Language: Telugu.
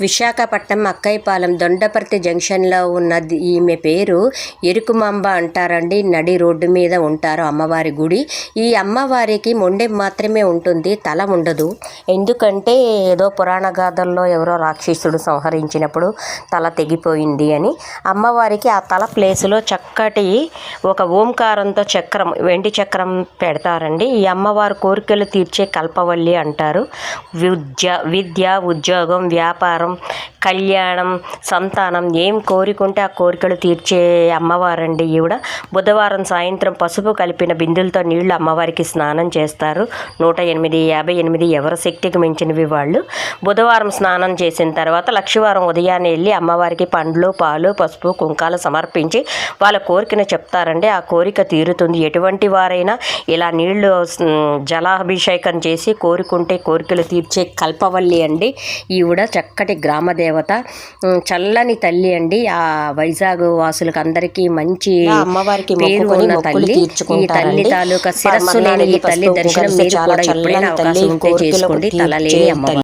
విశాఖపట్నం అక్కైపాలెం దొండపర్తి జంక్షన్లో ఉన్నది ఈమె పేరు ఎరుకుమాంబ అంటారండి. నడి రోడ్డు మీద ఉంటారు అమ్మవారి గుడి. ఈ అమ్మవారికి మొండెం మాత్రమే ఉంటుంది తల ఉండదు. ఎందుకంటే ఏదో పురాణ గాథల్లో ఎవరో రాక్షసుడు సంహరించినప్పుడు తల తెగిపోయింది అని. అమ్మవారికి ఆ తల ప్లేసులో చక్కటి ఒక ఓంకారంతో చక్రం వెండి చక్రం పెడతారండి. ఈ అమ్మవారి కోరికలు తీర్చే కల్పవల్లి అంటారు. విద్య విద్య ఉద్యోగం వ్యాపారం కళ్యాణం సంతానం ఏం కోరికుంటే ఆ కోరికలు తీర్చే అమ్మవారండి ఈవిడ. బుధవారం సాయంత్రం పసుపు కలిపిన బిందులతో నీళ్ళు అమ్మవారికి స్నానం చేస్తారు. నూట ఎనిమిది యాభై ఎనిమిది ఎవరి శక్తికి మించినవి వాళ్ళు. బుధవారం స్నానం చేసిన తర్వాత లక్షవారం ఉదయాన్నే వెళ్ళి అమ్మవారికి పండ్లు పాలు పసుపు కుంకాలు సమర్పించి వాళ్ళ కోరికను చెప్తారండి. ఆ కోరిక తీరుతుంది. ఎటువంటి వారైనా ఇలా నీళ్ళు జలాభిషేకం చేసి కోరుకుంటే కోరికలు తీర్చే కల్పవల్లి అండి ఈవిడ. చక్కటి గ్రామ దేవత. చల్లని తల్లి అండి. ఆ వైజాగ్ వాసులకు అందరికీ మంచి అమ్మవారికి పేరు ఉన్న తల్లి. ఈ. తల్లి తాలూకా శిరస్సు లేని ఈ తల్లి దర్శనం మీరు కూడా ఎప్పుడైనా అవకాశం ఉంటే చేసుకోండి. తల లేని అమ్మవారు.